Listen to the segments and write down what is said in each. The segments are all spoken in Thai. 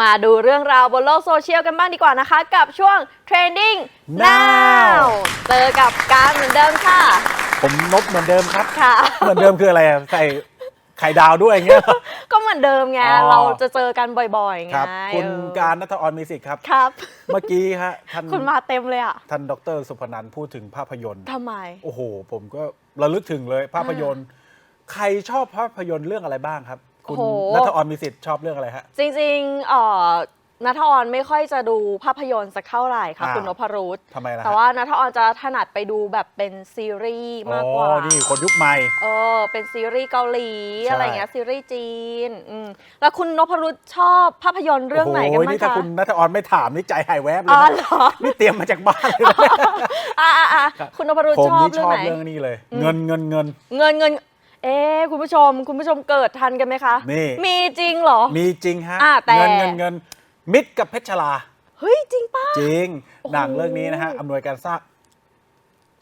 มาดูเรื่องราวบนโลกโซเชียลกันบ้างดีกว่านะคะ กับช่วง Trending Now เจอกับการเหมือนเดิมค่ะ ผมนบเหมือนเดิมครับ ค่ะ เหมือนเดิมคืออะไรอะใส่ไข่ดาวด้วยอย่างเงี้ยเหรอก็เหมือนเดิมไง อ๋อ เราจะเจอกันบ่อยๆไงครับ คุณเออการนัทออนมิสิกครับ ครับ เมื่อกี้ฮะท่านคุณมาเต็มเลยอะท่านดรสุพนันท์พูดถึงภาพยนตร์ ทำไม โอ้โห ผมก็ระลึกถึงเลยภาพยนตร์ ใครชอบภาพยนตร์เรื่องอะไรบ้างครับ คุณโอ้โห นัทออนมิสิกชอบเรื่องอะไรฮะ จริงๆเอ่อนัทออนไม่ค่อยจะดูภาพยนตร์สักเท่าไหร่ค่ะ อ่า คุณนพรุษทำไมล่ะฮะแต่ว่านัทออนจะถนัดไปดูแบบเป็นซีรีส์มากกว่าอ๋อนี่คนยุคใหม่ เออเป็นซีรีส์เกาหลีใช่ อะไรเงี้ยซีรีส์จีนอืมแล้วคุณนพรุษชอบภาพยนตร์เรื่องไหนกันโอ้โหบ้างนี่ถ้าคะคุณนัทออนไม่ถามนี่ใจหายแวบเลยอ๋อนะเหรอนี่เตรียมมาจากบ้านเลยนะอ่าอ่าคุณนพรุษผมชอบนี่เรื่ชองอบไหน เรื่องนี้เลย เงินเงินเงิน เงินเงิน เอ๊ะคุณผู้ชม คุณผู้ชมเกิดทันกันไหมคะนี่ มีจริงเหรอ มีจริงฮะอ่าแต่ เงินเงินเงินมิตรกับเพชรลา เฮ้ยจริงปะจริง โอ้โหหนังเรื่องนี้นะฮะอำนวยการสร้าง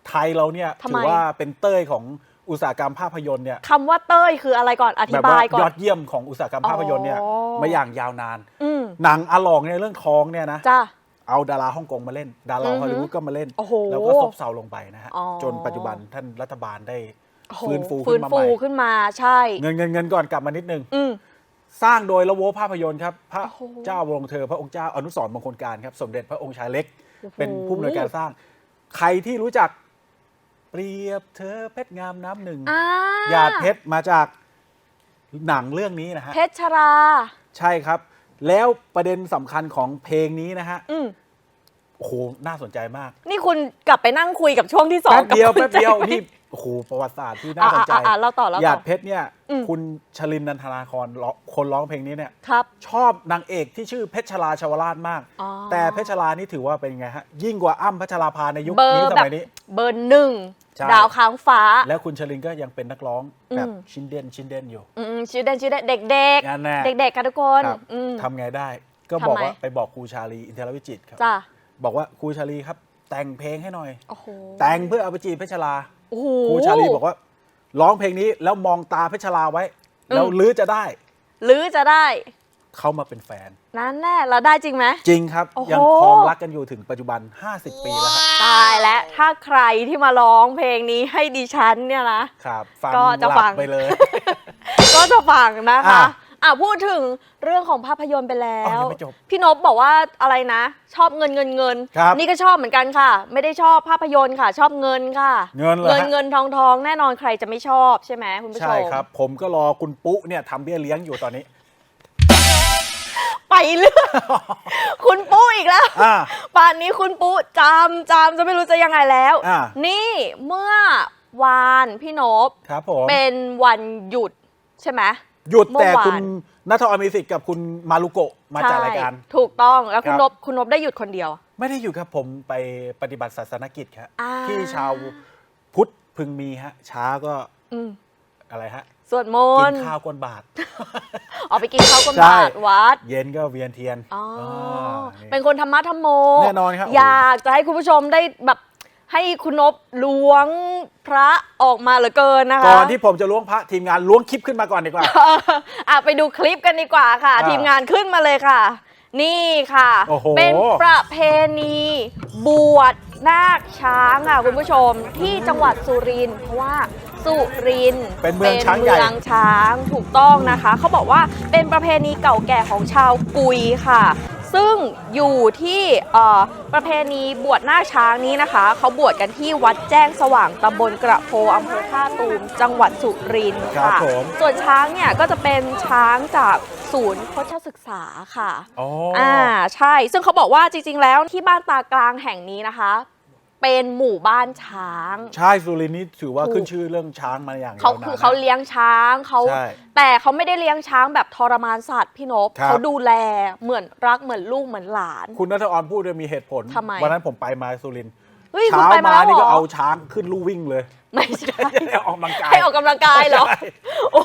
ไทยเราเนี่ยทำไม ถือว่าเป็นเต้ยของอุตสาหกรรมภาพยนตร์เนี่ยคำว่าเต้ยคืออะไรก่อนอธิแบบบาว่ายก่อยอนดเยี่ยมของอุตสาหกรรมภาพยนตร์เนี่ยอ๋อ มาอย่างยาวนาน อืมหนังอาหลองในยเรื่องทองเนี่ยนะจ้า เอาดาราฮ่องกงมาเล่น ดาราอือฮึฮอลลีวูดก็มาเล่น โอ้โหแล้วก็ซบเซาลงไปนะฮะ อ๋อ จนปัจจุบันท่านรัฐบาลได้โอ้โห ฟื้นฟูฟื้ขึ้นนมาใหฟูม่ขึ้นมาใช่ เงินเงินเงินก่อนกลับมานิดนึง อืม สร้างโดยละโวภาพยนตร์ครับ พระโอ้โหเจ้าวรวงเธอพระองค์เจ้าอนุสรณ์มงคลการครับ สมเด็จพระองค์ชายเล็ก โอ้โห เป็นผู้อำนวยการสร้าง ใครที่รู้จัก เปรียบเธอเพชรงามน้ำหนึ่งอ่าหยาดเพชรมาจากหนังเรื่องนี้นะฮะ เพชรชรา ใช่ครับ แล้วประเด็นสำคัญของเพลงนี้นะฮะอืมโอ้โหน่าสนใจมาก นี่คุณกลับไปนั่งคุยกับช่วงที่สองแป๊บเดียวกับคุณแป๊บเดียวใจไหมนี่ โอ้โหประวัติศาสตร์ที่น่าสนใจอะอะอะเล่าต่อเล่าต่อหยาดเพชรเนี่ยอืมคุณชลินนันทนาครร้องคนร้องเพลงนี้เนี่ยครับชอบนางเอกที่ชื่อเพชรชลาชวราชมากอ๋อแต่เพชรชลานี่ถือว่าเป็นไงฮะ ยิ่งกว่าอ้ำพัชราภาในยุคเบอนี้ร์สแบบมัยนี้ เบอร์หนึ่งใช่ดาวค้างฟ้า แล้วคุณชลินก็ยังเป็นนักร้องแบบอืมชินเด่นชินเด่นอยู่อืมชื่อเด่นชื่อเด่นเด็กเด็กนั่นแน่เด็กๆค่ะทุกคนครับอืมทำไงได้ก็บอกทำไมว่าไปบอกครูชาลีอินเทรวิจิตรครับจ้าบอกว่าครูชาลีครับ แต่งเพลงให้หน่อยโอ้โหแต่งเพื่อเอาไปจีบเพชรชลา โอ้โห ครูชาลีบอกว่า ร้องเพลงนี้แล้วมองตาเพชรชลาไว้แล้วอืมลื้อจะได้ หรือจะได้เขามาเป็นแฟน นั่นแน่เราได้จริงไหม จริงครับ โอ้โห ยังครองรักกันอยู่ถึงปัจจุบัน 50 ปีแล้วครับตายแล้วถ้าใครที่มาร้องเพลงนี้ให้ดิฉันเนี่ยนะ ครับฟังก็จะหลัฟับงไปเลย ก็จะฟังนะคะ อะ อะพูดถึงเรื่องของภาพยนตร์ไปแล้อ๋อวยังไม่จบพี่นพบอกว่าอะไรนะ ชอบเงินเงินเงิน ครับนี่ก็ชอบเหมือนกันค่ะ ไม่ได้ชอบภาพยนตร์ค่ะ ชอบเงินค่ะ เงินเหรอเงินฮะ เงินทองทองแน่นอนใครจะไม่ชอบใช่ไหมคุณผู้ชม ใช่ครับ ผมก็รอคุณปุ๊เนี่ยทำเบี้ยเลี้ยงอยู่ตอนนี้ ไปเรื่อยคุณปุ๊อีกแล้ว อ่าป่านนี้คุณปุ๊จำจำจะไม่รู้จะยังไงแล้ว อะนี่เมื่อวานพี่นพครับผม เป็นวันหยุดใช่ไหม หยุดเมื่อแต่วานคุณนัทอมิสิกกับคุณมารุโกะมาจัดรายการใช่ถูกต้องแล้วคุณครับนพคุณนพได้หยุดคนเดียว ไม่ได้อยู่ครับผมไปปฏิบัติศาสนกิจครับอ่าที่ชาวพุทธพึงมีฮะ ช้าก็อืมอะไรฮะสวดมกินนต์ข้าวก้นบาทออกไปกินข้าวก้นใช่บาทวัด เย็นก็เวียนเทียนอ๋ออานี่เป็นคนธรรมะธรรมโมแน่นอนครับอยากจะให้คุณผู้ชมได้แบบ ให้คุณนพล้วงพระออกมาเหลือเกินนะคะก่อนที่ผมจะล้วงพระทีมงานล้วงคลิปขึ้นมาก่อนดีกว่าเอออะไปดูคลิปกันดีกว่าค่ะอ่าทีมงานขึ้นมาเลยค่ะ นี่ค่ะโอ้โหเป็นประเพณีบวชนาคช้างอะคุณผู้ชมที่จังหวัดสุรินทร์เพราะว่าสุรินทร์เป็นเมืองช้างใหญ่เมืองช้างถูกต้องนะคะ เขาบอกว่าเป็นประเพณีเก่าแก่ของชาวกุยค่ะ ซึ่งอยู่ที่เอ่อประเพณีบวชนาคช้างนี้นะคะ เขาบวชกันที่วัดแจ้งสว่างตำบลกระโพอำเภอท่าตูม จังหวัดสุรินทร์ครับค่ะผมส่วนช้างเนี่ยก็จะเป็นช้างจากศูนย์โคชศึกษาค่ะอ๋ออ่าใช่ ซึ่งเขาบอกว่าจริงๆแล้วที่บ้านตากลางแห่งนี้นะคะ เป็นหมู่บ้านช้าง ใช่สุรินทร์นี่ถือว่าถูก ขึ้นชื่อเรื่องช้างมาอย่างเขายวนนคือเขานะ เลี้ยงช้างเขาใช่แต่เขาไม่ได้เลี้ยงช้างแบบทรมานสัตว์พี่นพครับ เขาดูแลเหมือนรักเหมือนลูกเหมือนหลาน คุณนัทออนพูดด้วยมีเหตุผล ทำไม วันนั้นผมไปมาสุรินทร์เฮ้ยคุณเช้าไปมามาแล้วนี่เหรก็อเอาช้างขึ้นลู่วิ่งเลยไม่ใช่ให้ออกกำลังกาย ให้ออกกำลังกายเหรอใช่โอ้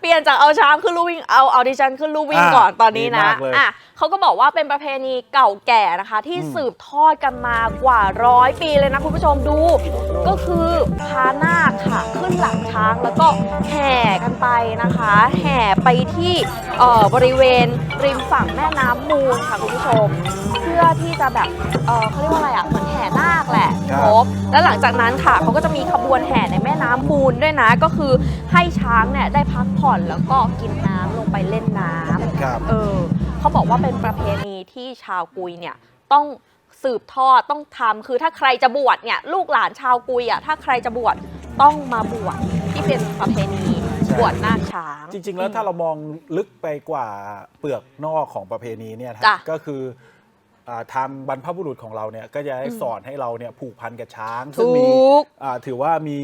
เปลี่ยนจากเอาช้างขึ้นลู่วิ่งเอาเอาดิฉันขึ้นลู่วิ่งอ่าก่อนตอนนี้ดีนะมากเลย อะเขาก็บอกว่าเป็นประเพณีเก่าแก่นะคะ ที่อืมสืบทอดกันมากว่าร้อยปีเลยนะคุณผู้ชมดู ก็คือพานาคค่ะ ขึ้นหลังช้างแล้วก็แห่กันไปนะคะ แห่ไปที่เอ่อบริเวณริมฝั่งแม่น้ำมูลค่ะคุณผู้ชม เพื่อที่จะแบบเอ่อเขาเรียกว่าอะไรอะเหมือนแห่นาคแหละครับครบแล้วหลังจากนั้นค่ะเขาก็จะมีขบวนแห่ในแม่น้ำมูลด้วยนะก็คือให้ช้างเนี่ยได้พักผ่อนแล้วก็กินน้ำลงไปเล่นน้ำครับเออเขาบอกว่าเป็นประเพณีที่ชาวกุยเนี่ยต้องสืบทอดต้องทำคือถ้าใครจะบวชเนี่ยลูกหลานชาวกุยอะถ้าใครจะบวชต้องมาบวชที่เป็นประเพณีใช่ บวชนาคช้าง จริง ๆ แล้วถ้าเรามองลึกไปกว่าเปลือกนอกของประเพณีเนี่ยนะจ้ะก็คือ อ่าทางบรรพบุรุษของเราเนี่ยก็จะให้อืมสอนให้เราเนี่ยผูกพันกับช้างถูซึ่งมีกอ่าถือว่ามี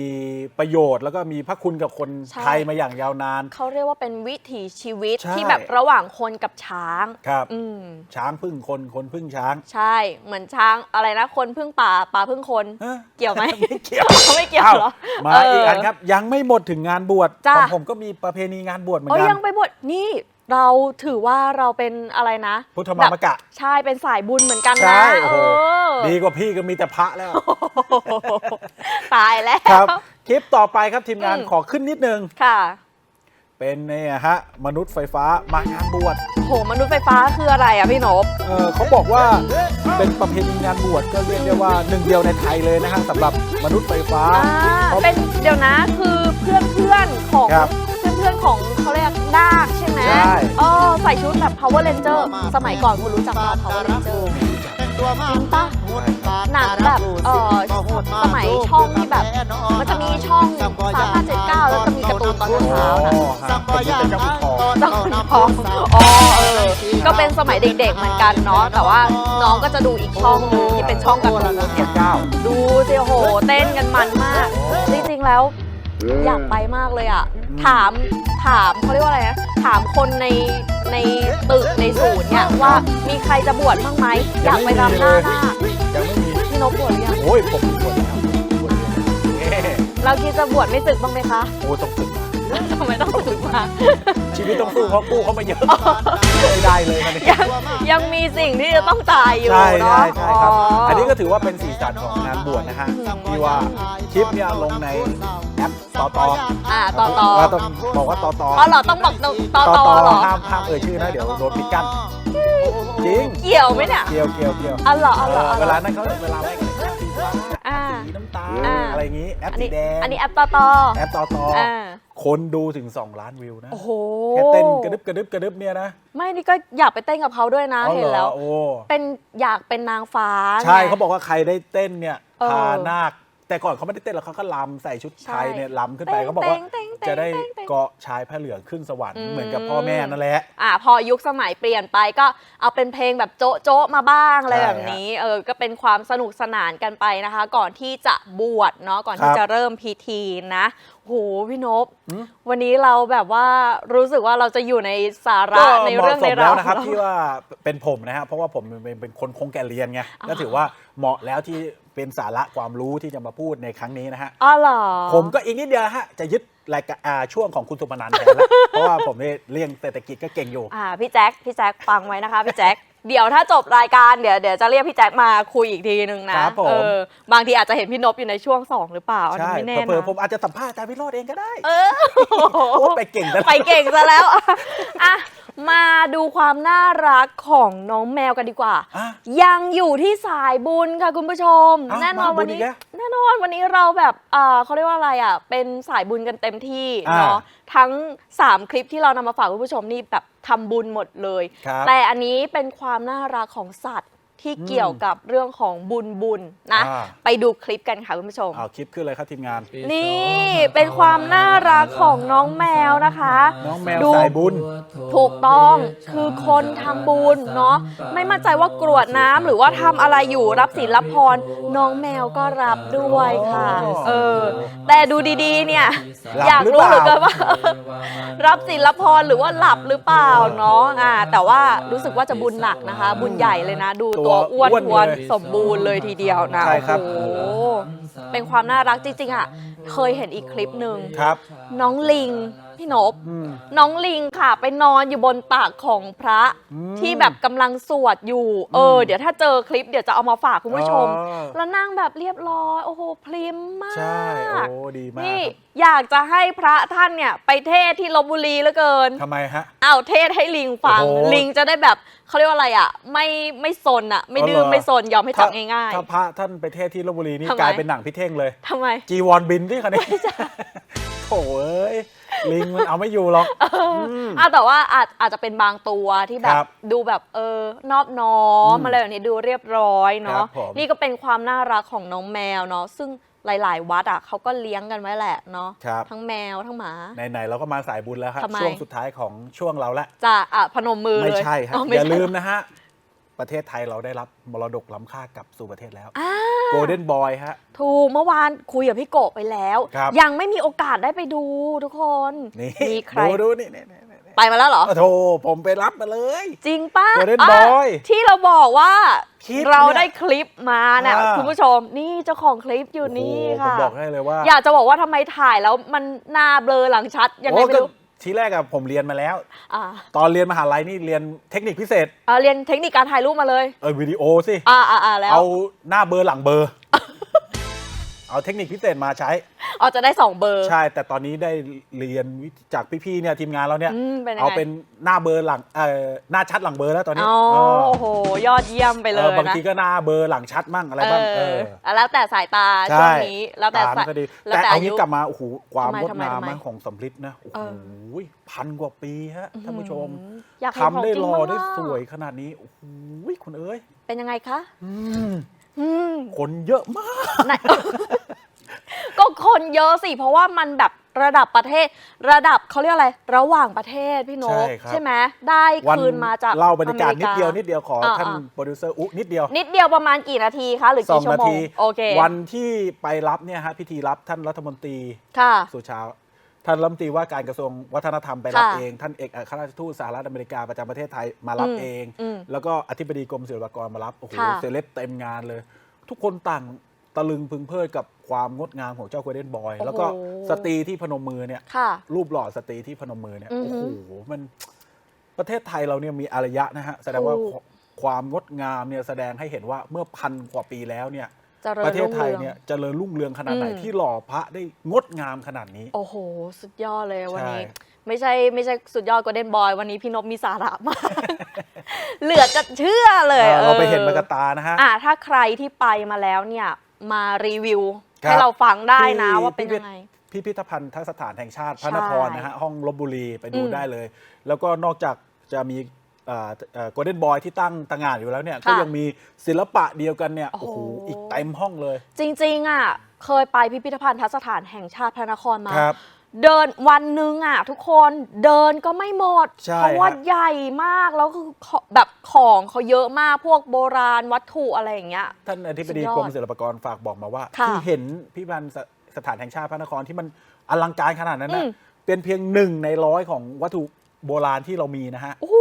ประโยชน์แล้วก็มีพระคุณกับคนใช่ ไทยมาอย่างยาวนาน เขาเรียกว่าเป็นวิถีชีวิตใช่ ที่แบบระหว่างคนกับช้าง ครับ อืม ช้างพึ่งคนคนพึ่งช้างใช่ เหมือนช้างอะไรนะ คนพึ่งป่า ป่าพึ่งคนเอ้อเกี่ยวไหม ไม่เกี่ยว ไม่เกี่ยวเหรอมาเอีกอันครับยังไม่หมดถึงงานบวชจ้ะของผมก็มีประเพณีงานบวชเหมือนเอ้ยกัยังไปบวชนี่ เราถือว่าเราเป็นอะไรนะพุทธมามกะใช่เป็นสายบุญเหมือนกันใช่นะโอ้เอโหอดีกว่าพี่ก็มีแต่พระแล้ว ตายแล้ว ครับ คลิปต่อไปครับทีมงานอืม ขอขึ้นนิดนึง ค่ะเป็นเนี่ยฮะ มนุษย์ไฟฟ้ามางานบวชโหมนุษย์ไฟฟ้าคืออะไรอะพี่นพเออเขาบอกว่าเป็นประเพณีงานบวชก็เรียกได้ว่าหนึ่งเดียวในไทยเลยนะฮะสำหรับมนุษย์ไฟฟ้าอ่าเขาเป็นเดี๋ยวนะคือเพื่อนเพื่อนๆของครับ ใช่ไหมใช่ เออใส่ชุดแบบ power ranger สมัยก่อนคุณรู้จักป่ะ power ranger จริงปะหนังแบบเออสมัยช่องที่แบบ มันจะมีช่องสามห้าเจ็ดเก้าแล้วจะมีการ์ตูนตอนเช้าๆนะอ๋อฮะผมจะเจ้าขุนทองเจ้าขุนทองอ๋อเออ ก็เป็นสมัยเด็กๆเหมือนกันเนาะ แต่ว่าน้องก็จะดูอีกช่องหนึงที่เป็นช่องการ์ตูนเนี่ยเก้าดูสิโอ้โห เต้นกันมันมาก จริงๆแล้ว อยากไปมากเลยอะ ถามถามเขาเรียกว่าอะไรนะถามคนในในตึกในศูนย์เนี่ยว่ามีใครจะบวชบ้างไหมอยากไปรำหน้าหน้าคยังไม่มีพี่นพบวชหรือยังโอ้ยผมบวชแล้วบวชแล้วเอ๊ะเราคิดจะบวชไม่ศึกบ้างไหมคะโอ้ต้องฝึกมาทำไมต้องศึก มาชีวิตต้องสู้เพราะกู้เขามาเยอะไม่ได้เลยมันยังยังมีสิ่งที่จะต้องจ่ายอยู่ใช่เนาะใช่ใช่ครับอ๋ออัอันนี้ก็ถือว่าเป็นสีสันของงานบวชนะฮะที่ว่าคลิปเนี่ยลงในแอปต่อต่ออ่าต่อต่อเราต้องบอกว่าต่อต่ออ๋อเหรอต้องบอกต่อต่อต่อต่อเหรอห้ามห้ามเอ่ยชื่อนะเดี๋ยวโดนปิดกั้นจริงเกี่ยวไหมเนี่ยเกี่ยวเกี่ยวเกี่ยวอ๋อเหรออ๋อเหรออ๋อเวเหรลาอนั้นเขาเวลาแรกแอปสีฟ้าอ่าสีน้ำตาลอ่าอะไรอย่างงี้แอปอันสีนี้แดงอันนี้แอปต่อต่อแอปต่อต่ออ่า คนดูถึง 2 ล้านวิวนะโอ้โหแค่เต้นกระดึบกระดึบกระดึบเนี่ยนะ ไม่นี่ก็อยากไปเต้นกับเขาด้วยนะอาเห็นแล้วรอโอ้ เป็นอยากเป็นนางฟ้าใช่ไง เขาบอกว่าใครได้เต้นเนี่ยเออพานาคแต่ก่อนเขาไม่ได้เต้นหรอกเขาก็ลำใส่ชุดไทยเนี่ยลำขึ้นไปเต้นเขาบอกว่าเต้นเต้น จะได้เต้นเต้นเกาะชายผ้าเหลืองขึ้นสวรรค์อืมเหมือนกับพ่อแม่นั่นแหละ อ่าพอยุคสมัยเปลี่ยนไปก็เอาเป็นเพลงแบบโจ๊ะโจ๊ะมาบ้างอะไรใช่แบบนี้เออก็เป็นความสนุกสนานกันไปนะคะ ก่อนที่จะบวชเนาะก่อนที่ครับจะเริ่มพิธีนะโหพี่นพหืมวันนี้เราแบบว่ารู้สึกว่าเราจะอยู่ในสาระก็ในเหมาะเรื่องสในมราแล้ววนะครับของเาที่ว่าเป็นผมนะฮะเพราะว่าผมเป็นเป็นคนคงแก่เรียนไงก็ถือว่าเหมาะแล้วที่เป็นสาระความรู้ที่จะมาพูดในครั้งนี้นะฮะอ๋อเหรอผมก็อีกนิดเดียวฮะจะยึดรายการอ่าช่วงของคุณสุพนันท์แทนแล้วเพราะว่าผมเนี่ยเรียงเศรษฐกิจก็เก่งอยู่ อ่าพี่แจ็คพี่แจ็คฟังไว้นะคะพี่แจ็คเดี๋ยวถ้าจบรายการเดี๋ยวเดี๋ยวจะเรียกพี่แจ็คมาคุยอีกทีนึงนะครับผม เออบางทีอาจจะเห็นพี่นพอยู่ในช่วงสองหรือเปล่าอันนี้ใช่ไม่แน่เผื่อนะๆผมอาจจะสัมภาษณ์อาจารย์วิโรจน์เองก็ได้เออโอ้ไปเก่งแล้ว ไปเก่งซะแล้วอะ มาดูความน่ารักของน้องแมวกันดีกว่าอะยังอยู่ที่สายบุญค่ะคุณผู้ชม อ้าวแน่นอนมาบุญวันนี้ อีกแล้วแน่นอนวันนี้เราแบบอ่าเขาเรียกว่าอะไรอะ เป็นสายบุญกันเต็มที่อ่าเนาะ ทั้ง 3 คลิปที่เรานำมาฝากคุณผู้ชมนี่แบบทำบุญหมดเลย ครับ แต่อันนี้เป็นความน่ารักของสัตว์ ที่เกี่ยวกับเรื่องของบุญบุญนะ อ่า ไปดูคลิปกันค่ะคุณผู้ชม เอาคลิปขึ้นเลยครับทีมงาน นี่เป็นความน่ารักของน้องแมวนะคะ น้องแมวดู สายบุญ ถูกต้องคือคนทำบุญเนาะไม่มั่นใจว่ากรวดน้ำหรือว่าทำอะไรอยู่รับศีลรับพร น้องแมวก็รับด้วยค่ะอ๋อเออ แต่ดูดีๆเนี่ย หลับอยากรู้เหลือเกินหรือเปล่าว่า รับศีลพรหรือว่าหลับหรือเปล่าเนาะอ่าแต่ว่ารู้สึกว่าจะบุญหนักนะคะ บุญใหญ่เลยนะ ดูตัวอ้วนท้วนสมบูรณ์เลยทีเดียวนะใช่ครับ โอ้โหเป็นความน่ารักจริงๆอะเคยเห็นอีกคลิปหนึ่งครับ น้องลิง พี่นบ อืม น้องลิงค่ะ ไปนอนอยู่บนตักของพระอืมที่แบบกำลังสวดอยู่ เอออืมเดี๋ยวถ้าเจอคลิปเดี๋ยวจะเอามาฝากคุณผู้ชมอ๋อแล้วนั่งแบบเรียบร้อย โอ้โห พริมมาก ใช่ โอ้ ดีมากนี่ครับอยากจะให้พระท่านเนี่ย ไปเทศที่ลบบุรีเหลือเกินทำไมฮะ เอาเทศให้ลิงฟัง โอ้โห ลิงจะได้แบบเขาเรียกว่าอะไรอะ ไม่ไม่ซนอะ ไม่ดื้ออ๋อเหรอไม่ซนยอมให้จับง่าย ถ้าพระท่านไปเทศที่ลบบุรีนี่ทำไม กลายเป็นหนังพี่เท่งเลย ๆทำไม จีวรบินที่คันนี้โถ่เอ้ย ลิงมันเอาไม่อยู่หรอกมอะแต่ว่าอาจอาจจะเป็นบางตัวที่แบครับบดูแบบเออนอบน้อมอืมอะไรแบบนี้ดูเรียบร้อยครัเนาะบผม นี่ก็เป็นความน่ารักของน้องแมวเนาะซึ่งหลาย ๆ วัดอะเขาก็เลี้ยงกันไว้แหละเนาะครับทั้งแมวทั้งหมา ไหนๆเราก็มาสายบุญแล้วครับทำไม ช่วงสุดท้ายของช่วงเราละจะอะพนมมือไม่เลยใช่ครับ อ๋ออไม่ย่าใช่ ลืมนะฮะ ประเทศไทยเราได้รับมรดกล้ำค่ากลับสู่ประเทศแล้วอ่าโกลเด้นบอยฮะ ถูกเมื่อวานคุยกับพี่โกะไปแล้ว ครับยังไม่มีโอกาสได้ไปดูทุกคน นี่มีใคร ดูดูนี่นี่นี่นี่ไปมาแล้วเหรอ โอ้โธผมไปรับมาเลย จริงป้า Golden ะ Boy ที่เราบอกว่าคลิปเราเนี่ยได้คลิปมาเนี่ยอ่า คุณผู้ชมนี่เจ้าของคลิปอยู่นี่โอ้โหผมค่ะ บอกให้เลยว่า อยากจะบอกว่าทำไมถ่ายแล้วมันหน้าเบลอหลังชัดยังไงโอ้ไม่ก็รู้ ทีแรกอะผมเรียนมาแล้ว อ่าตอนเรียนมหาลัยนี่เรียนเทคนิคพิเศษ อ่าเรียนเทคนิคการถ่ายรูปมาเลย เออวิดีโอสิ อ่าอ่าอ่าแล้ว เอาหน้าเบอร์หลังเบอร์ เอาเทคนิคพิเศษมาใช้ เอาจะได้สองเบอร์ ใช่ แต่ตอนนี้ได้เรียนวิธีจากพี่ๆเนี่ยทีมงานเราเนี่ย อืมเป็นยังไง เอาเป็นหน้าเบอร์หลังเอ่อหน้าชัดหลังเบอร์แล้วตอนนี้อ๋อเออโอ้โห ยอดเยี่ยมไปเลเออยบางนะทีก็หน้าเบอร์หลังชัดมั่งอะไรเอบ้างเออ อแล้วแต่สายตาใช่ ช่วงนี้ แล้วแต่ตามสายก็ดีแล้วแต่แต่เอาอายุ งี้กลับมาโอ้โหความทำไมงดทำไมงามทำไมมากของสำลิดนะโอ้โหเออพันกว่าปีฮะท่านผู้ชมอยากเห็นของทำได้จริหงล่อบ้างได้อะสวยขนาดนี้โอ้โหคุณเอ้ยเป็นยังไงคะ อืมอืม คนเยอะมากไหนก็คนเยอะสิ เพราะว่ามันแบบระดับประเทศ ระดับเขาเรียกอะไร ระหว่างประเทศพี่นกใช่ครับไหมได้วันคืนมาจากเล่าบรรยากาศอมนิดเดียวนิดเดียวขออ่าท่านอ่าโปรดิวเซอร์อุ๊นิดเดียว นิดเดียวประมาณกี่นาทีคะหรือสอกี่งชั่วนาโมงทีโอเควันที่ไปรับเนี่ยฮะพิธีรับท่านรัฐมนตรีค่ะสุชา ท่านรัฐมนตรีว่าการกระทรวงวัฒนธรรมไปรับค่ะเอง ท่านเอกอัครราชทูตสหรัฐอเมริกาประจำประเทศไทยมารับอืมเอง อืมแล้วก็อธิบดีกรมศิลปากรมารับโอ้โหค่ะ เซเลบเต็มงานเลย ทุกคนต่างตะลึงพึงเพลิดกับความงดงามของเจ้าโคเดนบอย แล้วก็สตรีที่พนมมือเนี่ย ค่ะ รูปหล่อสตรีที่พนมมือเนี่ยอือโอ้ฮึโหมันประเทศไทยเราเนี่ยมีอารยะนะฮะแสดงว่าถูก ความงดงามเนี่ยแสดงให้เห็นว่าเมื่อพันกว่าปีแล้วเนี่ย เจริญประเทศไทยรุ่งรือง เนี่ยเจริญรุ่งเรืองขนาดไหนอืมที่หล่อพระได้งดงามขนาดนี้ โอ้โห สุดยอดเลยวันนี้ ใช่ ไม่ใช่ไม่ใช่สุดยอดกว่าเดนบอย วันนี้พี่นพมีสาระมาก เหลือจะเชื่อเลยเออเราไปออเห็นมากบตานะฮะ อะถ้าใครที่ไปมาแล้วเนี่ย มารีวิว ครับให้เราฟังได้นะที่ ว่าเป็นยังไง พิพิธภัณฑ์ทัศถานแห่งชาติพระใช่นครนะฮะห้องลบบุรีไปดูอืมได้เลย แล้วก็นอกจากจะมี โกลเด้นบอยที่ตั้งตางานอยู่แล้วเนี่ยค่ะก็ยังมีศิลปะเดียวกันเนี่ย โอ้โอ้โหโห อีกเต็มห้องเลย จริง ๆ อะ เคยไปพิพิธภัณฑ์ทัศถานแห่งชาติพระนครมาครับเดินวันหนึ่งอะ ทุกคนเดินก็ไม่หมดใช่เพราะว่าฮะใหญ่มากแล้วคือของแบบของเขาเยอะมากพวกโบราณวัตถุอะไรอย่างเงี้ยท่านอธิบดีสุดยอดกรมศิลปากรฝากบอกมาว่าค่ะที่เห็นพิพิธภัณฑ์สสถานแห่งชาติพระนครที่มันอลังการขนาดนั้นนะอืมเป็นเพียงหนึ่งในร้อยของวัตถุโบราณที่เรามีนะฮะโอ้โห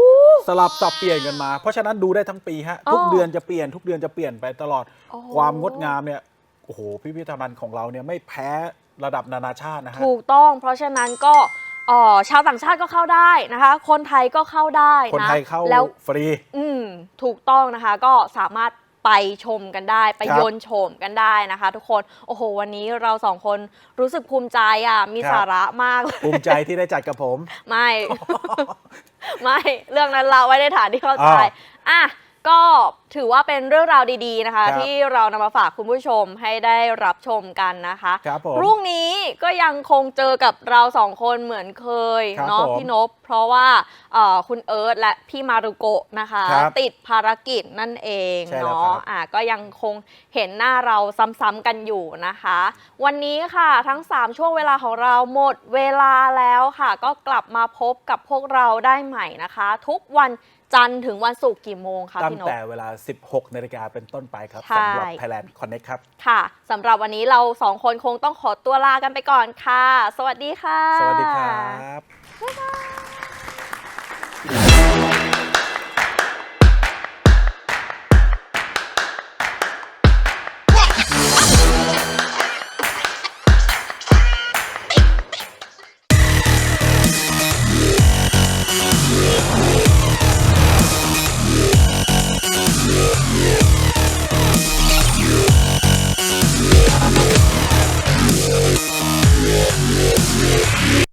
สลับสับเปลี่ยนกันมา เพราะฉะนั้นดูได้ทั้งปีฮะอ๋อทุกเดือนจะเปลี่ยนทุกเดือนจะเปลี่ยนไปตลอดโอ้โหความงดงามเนี่ยโอ้โหพิพิธภัณฑ์ของเราเนี่ยไม่แพ้ระดับนานาชาตินะฮะถูกต้อง เพราะฉะนั้นก็เอ่อชาวต่างชาติก็เข้าได้นะคะ คนไทยก็เข้าได้นะคนไทยเข้าแล้วฟรี อืมถูกต้องนะคะ ก็สามารถ ไปชมกันได้ ไปครับยนต์ชมกันได้นะคะ ทุกคนโอ้โห วันนี้เราสองคนรู้สึกภูมิใจอะมีครับ สาระมากเลยภูมิใจที่ได้จัดกับผม ไม่ ไม่ เรื่องนั้นเราไว้ในฐานที่เข้าใจอ่า อะ ก็ถือว่าเป็นเรื่องราวดีๆนะคะ ครับที่เรานำมาฝากคุณผู้ชมให้ได้รับชมกันนะคะครับผมพรุ่งนี้ก็ยังคงเจอกับเราสองคนเหมือนเคยครับเนาะผมพี่นพเพราะว่าเอ่อคุณเอิร์ธและพี่มารุโกะนะคะ ครับติดภารกิจนั่นเองใช่แล้วเนาะครับ อะก็ยังคงเห็นหน้าเราซ้ำๆกันอยู่นะคะ วันนี้ค่ะทั้ง 3 ช่วงเวลาของเราหมดเวลาแล้วค่ะ ก็กลับมาพบกับพวกเราได้ใหม่นะคะ ทุกวัน จันทร์ถึงวันศุกร์กี่โมงคะตั้งพี่นพแต่เวลา 16นาฬิกาเป็นต้นไปครับใช่ สำหรับ Thailand Connect ครับ ค่ะสำหรับวันนี้เราสองคนคงต้องขอตัวลากันไปก่อนค่ะ สวัสดีค่ะ สวัสดีครับ บ๊ายบาย